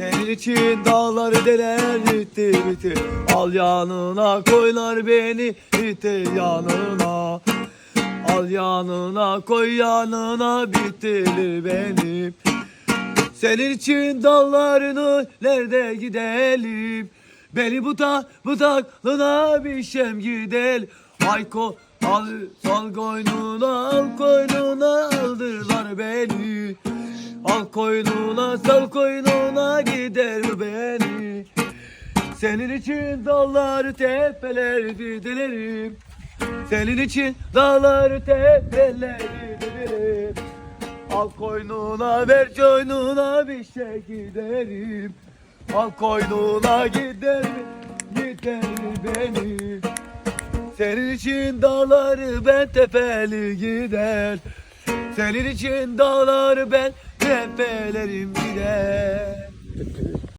Senin için dağları deler bitti bitti. Al yanına koylar beni bitti yanına. Al yanına koy yanına bitirir benim Senin için dallarını nerede gidelim? Beni bu ta bu taklına bir şem gidelim Hayko al sal koynuna al koynuna aldırlar beni Al koynuna sal koynuna gider beni. Senin için dağları tepeleri dilerim Senin için dağları tepeleri dilerim Al koynuna ver coynuna bir şey giderim. Al koynuna gider gider beni. Senin için dağları ben tepeli gider. Senin için dağları ben tepelerim gider